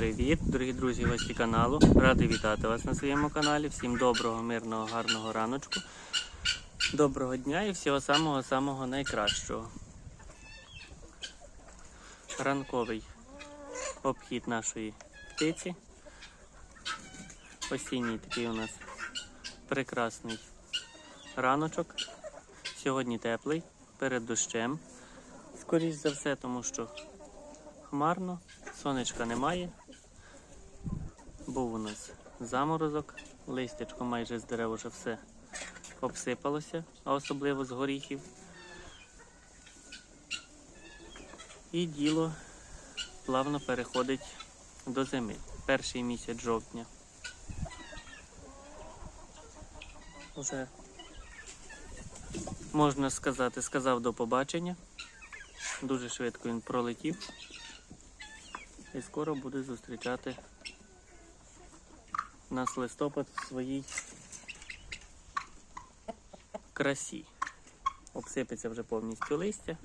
привіт, дорогі друзі, гості каналу. Радий вітати вас на своєму каналі. Всім доброго, мирного, гарного раночку. Доброго дня і всього самого-самого найкращого. Ранковий обхід нашої птиці. Осінній такий у нас прекрасний раночок. Сьогодні теплий, перед дощем. Скоріш за все, тому що хмарно, сонечка немає. Був у нас заморозок, листячко майже з дерев уже все обсипалося, а особливо з горіхів. І діло плавно переходить до зими. Перший місяць жовтня. Уже можна сказати, сказав до побачення. Дуже швидко він пролетів. І скоро буде зустрічати нас листопад в своїй красі. Обсипеться вже повністю листя.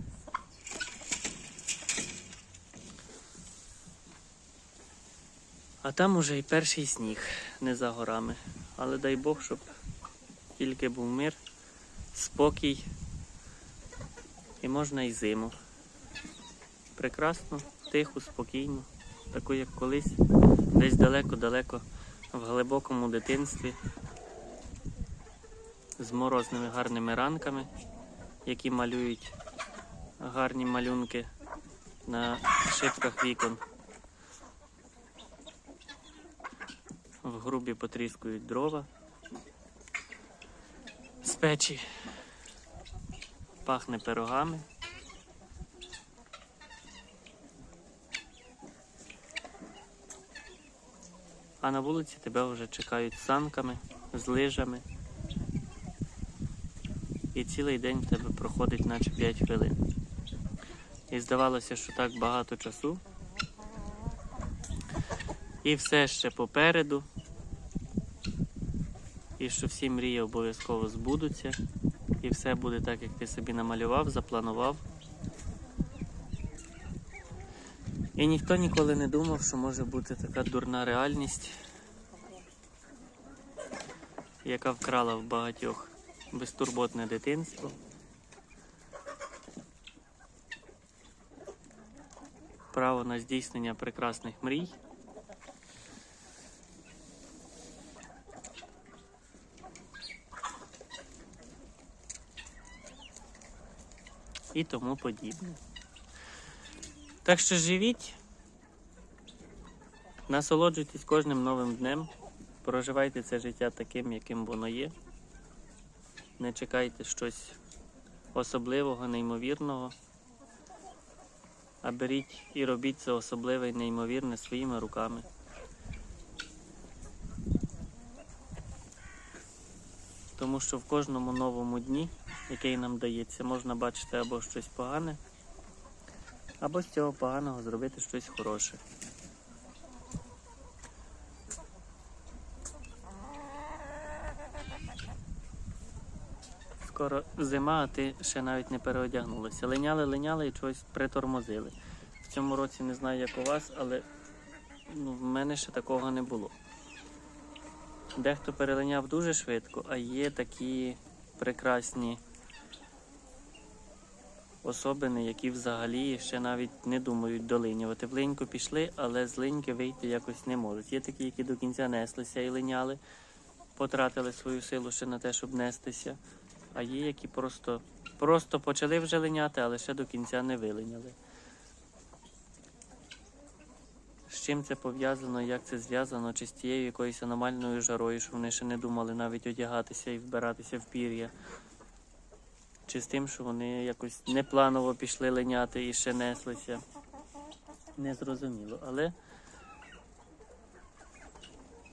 А там уже і перший сніг не за горами. Але дай Бог, щоб тільки був мир, спокій і можна і зиму. Прекрасно, тихо, спокійно, таку як колись, десь далеко-далеко в глибокому дитинстві, з морозними гарними ранками, які малюють гарні малюнки на шибках вікон. В грубі потріскують дрова з печі, пахне пирогами. А на вулиці тебе вже чекають з санками, з лижами. І цілий день в тебе проходить наче 5 хвилин. І здавалося, що так багато часу. І все ще попереду. І що всі мрії обов'язково збудуться. І все буде так, як ти собі намалював, запланував. І ніхто ніколи не думав, що може бути така дурна реальність, яка вкрала в багатьох безтурботне дитинство. Право на здійснення прекрасних мрій. І тому подібне. Так що живіть, насолоджуйтесь кожним новим днем, проживайте це життя таким, яким воно є. Не чекайте щось особливого, неймовірного, а беріть і робіть це особливе і неймовірне своїми руками. Тому що в кожному новому дні, який нам дається, можна бачити або щось погане, або з цього поганого зробити щось хороше. Скоро зима, а ти ще навіть не переодягнулася. Линяли, линяли і чогось притормозили. В цьому році не знаю, як у вас, але ну, в мене ще такого не було. Дехто перелиняв дуже швидко, а є такі прекрасні особини, які взагалі ще навіть не думають долинювати. В линьку пішли, але з линьки вийти якось не можуть. Є такі, які до кінця неслися і линяли, потратили свою силу ще на те, щоб нестися. А є, які просто, просто почали вже линяти, але ще до кінця не вилиняли. З чим це пов'язано, як це зв'язано, чи з тією якоюсь аномальною жарою, що вони ще не думали навіть одягатися і вбиратися в пір'я. Чи з тим, що вони якось непланово пішли линяти і ще неслися. Незрозуміло. Але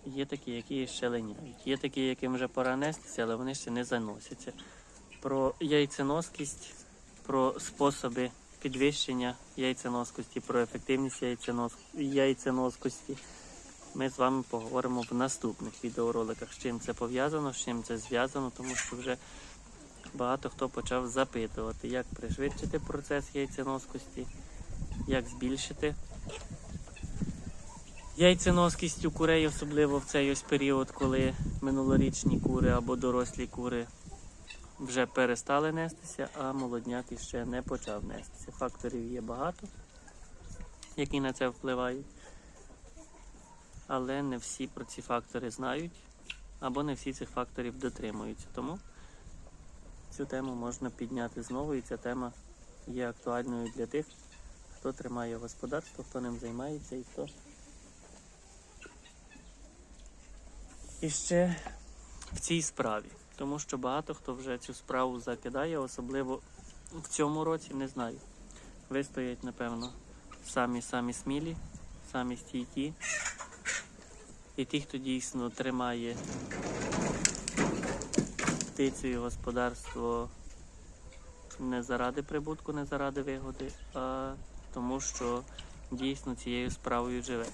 є такі, які ще линяють. Є такі, яким вже пора нестися, але вони ще не заносяться. Про яйценоскість, про способи підвищення яйценоскості, про ефективність яйценос... яйценоскості. Ми з вами поговоримо в наступних відеороликах, з чим це пов'язано, з чим це зв'язано, тому що вже багато хто почав запитувати, як пришвидшити процес яйценоскості, як збільшити Яйценоскість у курей, особливо в цей ось період, коли минулорічні кури або дорослі кури вже перестали нестися, а молодняк іще не почав нестися. Факторів є багато, які на це впливають. Але не всі про ці фактори знають, або не всі цих факторів дотримуються. Тому цю тему можна підняти знову, і ця тема є актуальною для тих, хто тримає господарство, хто ним займається і хто. І ще в цій справі, тому що багато хто вже цю справу закидає, особливо в цьому році, не знаю. Вистоять, напевно, самі самі смілі, самі стійкі. І ті, хто дійсно тримає птицю і господарство не заради прибутку, не заради вигоди, а тому, що дійсно цією справою живе.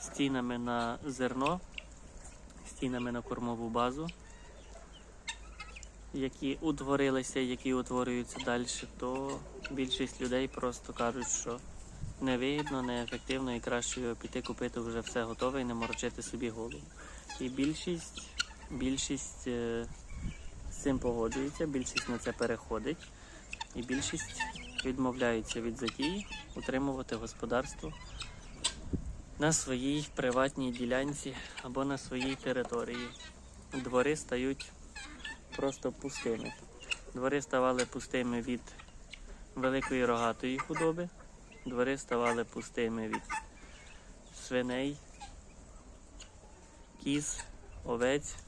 Стінами на зерно, стінами на кормову базу, які утворилися, які утворюються далі, то більшість людей просто кажуть, що невигідно, неефективно і краще піти купити вже все готове і не морочити собі голову. І більшість, більшість е, цим погоджується, більшість на це переходить, і більшість відмовляється від затії утримувати господарство на своїй приватній ділянці або на своїй території. Двори стають просто пустими. Двори ставали пустими від великої рогатої худоби, двори ставали пустими від свиней, кіз, овець.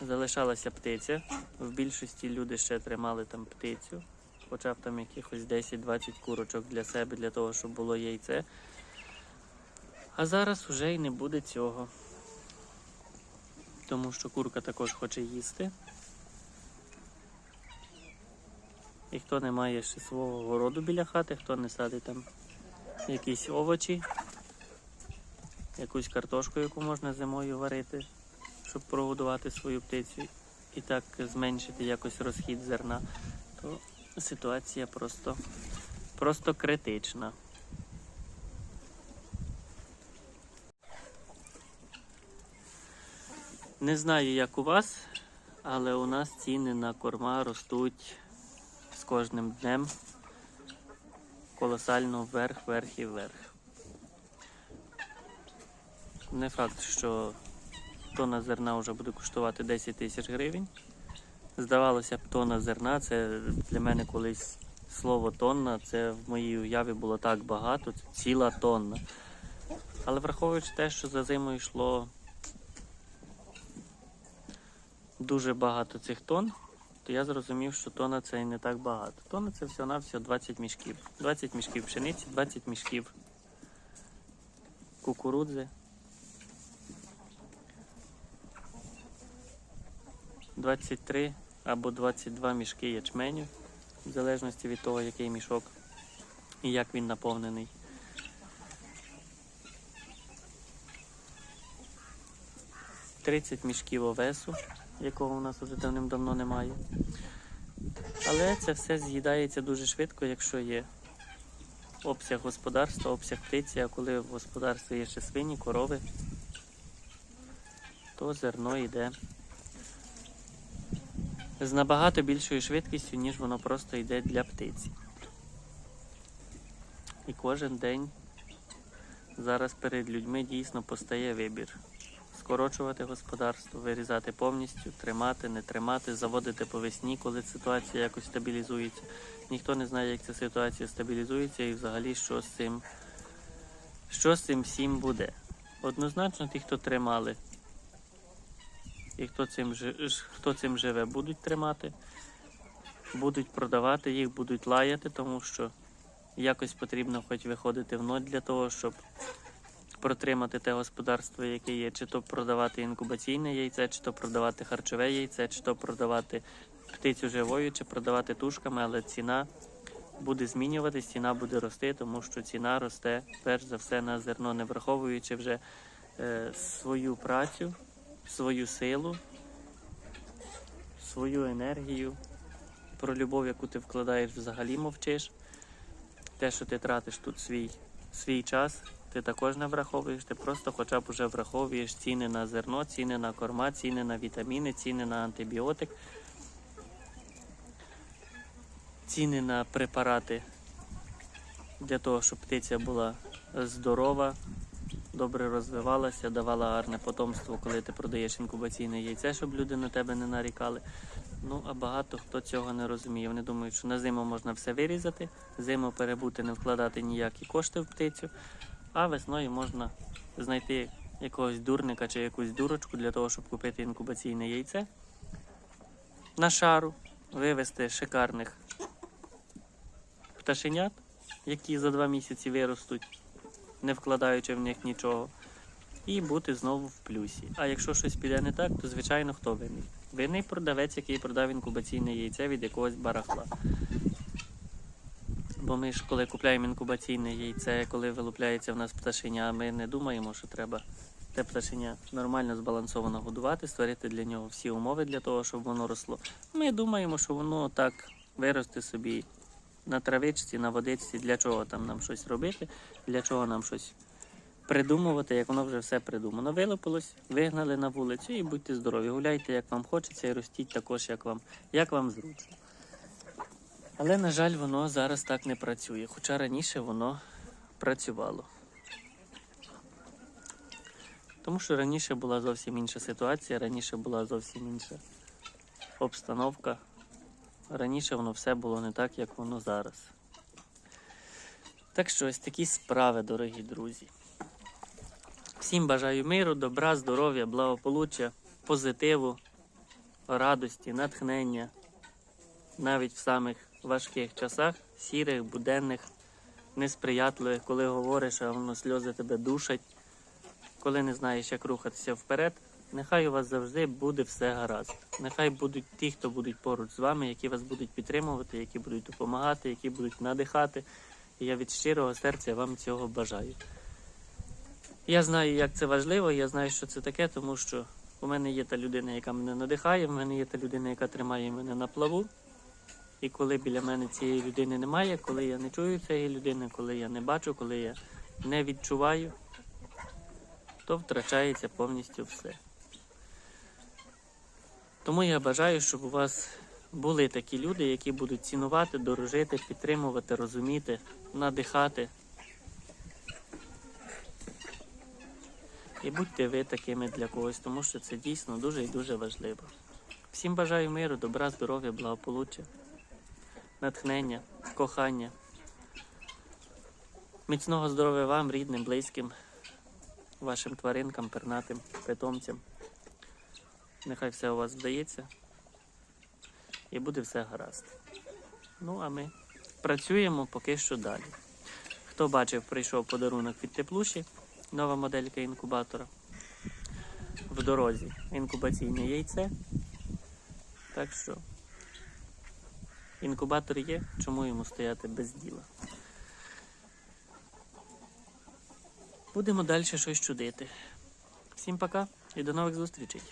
Залишалася птиця. В більшості люди ще тримали там птицю, хоча б там якихось 10-20 курочок для себе, для того, щоб було яйце. А зараз вже й не буде цього. Тому що курка також хоче їсти. І хто не має ще свого городу біля хати, хто не садить там якісь овочі, якусь картошку, яку можна зимою варити, щоб прогодувати свою птицю і так зменшити якось розхід зерна, то ситуація просто, просто критична. Не знаю, як у вас, але у нас ціни на корма ростуть з кожним днем колосально вверх, вверх і вверх. Не факт, що тонна зерна вже буде коштувати 10 тисяч гривень. Здавалося б, тонна зерна це для мене колись слово тонна, це в моїй уяві було так багато, це ціла тонна. Але враховуючи те, що за зиму йшло дуже багато цих тонн, то я зрозумів, що тонна це не так багато. Тонна це всього-навсього 20 мішків. 20 мішків пшениці, 20 мішків кукурудзи. 23 або 22 мішки ячменю, в залежності від того, який мішок і як він наповнений. Тридцять мішків овесу, якого у нас вже давним-давно немає. Але це все з'їдається дуже швидко, якщо є обсяг господарства, обсяг птиці, а коли в господарстві є ще свині, корови, то зерно йде з набагато більшою швидкістю, ніж воно просто йде для птиці. І кожен день зараз перед людьми дійсно постає вибір. Скорочувати господарство, вирізати повністю, тримати, не тримати, заводити по весні, коли ситуація якось стабілізується. Ніхто не знає, як ця ситуація стабілізується і взагалі що з цим, що з цим всім буде. Однозначно, ті, хто тримали і хто цим, хто цим живе, будуть тримати, будуть продавати їх, будуть лаяти, тому що якось потрібно хоч виходити в ноль для того, щоб протримати те господарство, яке є, чи то продавати інкубаційне яйце, чи то продавати харчове яйце, чи то продавати птицю живою, чи продавати тушками, але ціна буде змінюватись, ціна буде рости, тому що ціна росте перш за все на зерно, не враховуючи вже е, свою працю, свою силу, свою енергію. Про любов, яку ти вкладаєш, взагалі мовчиш. Те, що ти тратиш тут свій, свій час, ти також не враховуєш, ти просто хоча б вже враховуєш ціни на зерно, ціни на корма, ціни на вітаміни, ціни на антибіотик, ціни на препарати для того, щоб птиця була здорова, добре розвивалася, давала гарне потомство, коли ти продаєш інкубаційне яйце, щоб люди на тебе не нарікали. Ну, а багато хто цього не розуміє. Вони думають, що на зиму можна все вирізати, зиму перебути, не вкладати ніякі кошти в птицю, а весною можна знайти якогось дурника чи якусь дурочку для того, щоб купити інкубаційне яйце на шару, вивести шикарних пташенят, які за два місяці виростуть, не вкладаючи в них нічого, і бути знову в плюсі. А якщо щось піде не так, то звичайно хто винний? Винний продавець, який продав інкубаційне яйце від якогось барахла. Бо ми ж, коли купляємо інкубаційне яйце, коли вилупляється в нас пташеня, ми не думаємо, що треба те пташеня нормально збалансовано годувати, створити для нього всі умови для того, щоб воно росло. Ми думаємо, що воно так виросте собі на травичці, на водичці, для чого там нам щось робити, для чого нам щось придумувати, як воно вже все придумано. Вилупилось, вигнали на вулицю і будьте здорові. Гуляйте, як вам хочеться, і ростіть також, як вам, як вам зручно. Але, на жаль, воно зараз так не працює, хоча раніше воно працювало. Тому що раніше була зовсім інша ситуація, раніше була зовсім інша обстановка. Раніше воно все було не так, як воно зараз. Так що ось такі справи, дорогі друзі. Всім бажаю миру, добра, здоров'я, благополуччя, позитиву, радості, натхнення. Навіть в самих важких часах, сірих, буденних, несприятливих, коли говориш, а воно сльози тебе душать, коли не знаєш, як рухатися вперед. Нехай у вас завжди буде все гаразд. Нехай будуть ті, хто будуть поруч з вами, які вас будуть підтримувати, які будуть допомагати, які будуть надихати. І я від щирого серця вам цього бажаю. Я знаю, як це важливо, я знаю, що це таке, тому що у мене є та людина, яка мене надихає, в мене є та людина, яка тримає мене на плаву. І коли біля мене цієї людини немає, коли я не чую цієї людини, коли я не бачу, коли я не відчуваю, то втрачається повністю все. Тому я бажаю, щоб у вас були такі люди, які будуть цінувати, дорожити, підтримувати, розуміти, надихати. І будьте ви такими для когось, тому що це дійсно дуже і дуже важливо. Всім бажаю миру, добра, здоров'я, благополуччя, натхнення, кохання. Міцного здоров'я вам, рідним, близьким, вашим тваринкам, пернатим, питомцям. Нехай все у вас вдається і буде все гаразд. Ну, а ми працюємо поки що далі. Хто бачив, прийшов подарунок від теплуші, нова моделька інкубатора. В дорозі інкубаційне яйце. Так що інкубатор є, чому йому стояти без діла. Будемо далі щось чудити. Всім пока і до нових зустрічей.